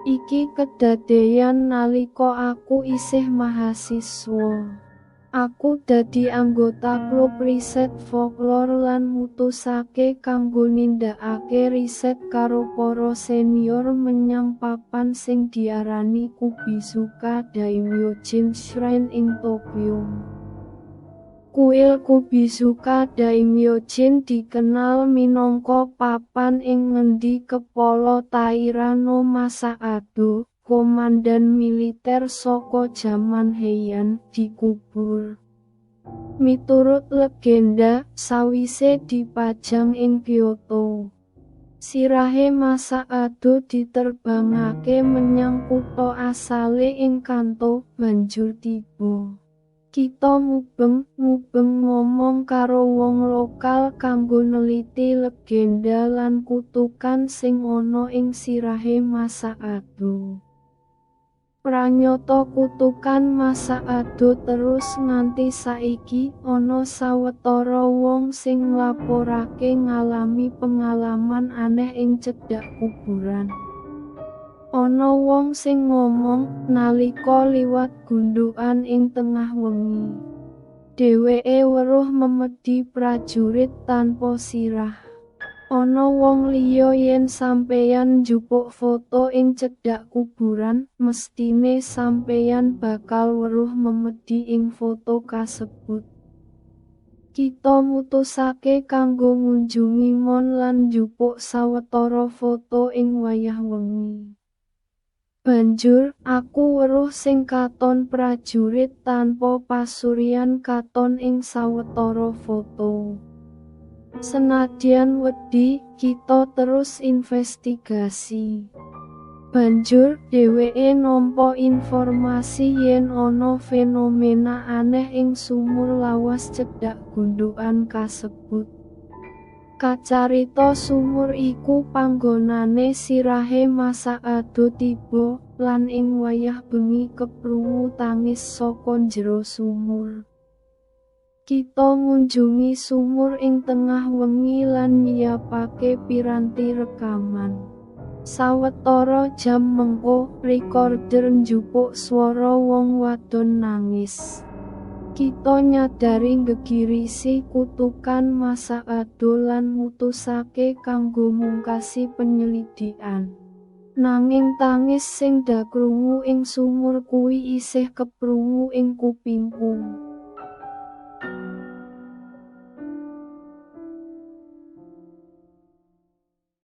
Iki kedadeyan nalika aku isih mahasiswa. Aku dadi anggota klub riset folklore lan mutusake kanggo nindakake riset karo para senior menyang papan sing diarani Kubizuka Daimyojin Shrine in Tokyo. Kuil Kubizuka Daimyojin dikenal minangka papan ing ngendi kepala Taira no Masaado, komandan militer saka jaman Heian, dikubur. Miturut legenda, sawise dipajang ing Kyoto, sirahe Masaado diterbangake menyang kutha asale ing Kanto, banjur tiba. Kita mubeng-mubeng ngomong karo wong lokal kanggo neliti legenda lan kutukan sing ana ing sirahe Masaado. Pranyata kutukan Masaado terus nganti saiki ana sawetara wong sing nglaporake ngalami pengalaman aneh ing cedhak kuburan. Ana wong sing ngomong nalika liwat gundukan ing tengah wengi. Dheweke weruh memedi prajurit tanpa sirah. Ana wong liya yen sampeyan njupuk foto ing cedhak kuburan, mestine sampeyan bakal weruh memedi ing foto kasebut. Kita mutusake kanggo ngunjungi mon lan njupuk sawetara foto ing wayah wengi. Banjur, aku weruh sing katon prajurit tanpa pasuryan katon ing sawetara foto. Senadyan wedi, kita terus investigasi. Banjur, dheweke nampa informasi yen ana fenomena aneh ing sumur lawas cedhak gundukan kasebut. Kacarita sumur iku panggonane sirahe Masaado tiba lan ing wayah bengi keprungu tangis saka jero sumur. Kita ngunjungi sumur ing tengah wengi lan nyiapake piranti rekaman. Sawetara jam mengko, recorder njupuk swara wong wadon nangis. Kita nyadari gegirisi kutukan masa ado lan mutusake kanggo mungkasi penyelidikan. Nanging tangis sing dakrungu ing sumur kuwi isih keprungu ing kupingku.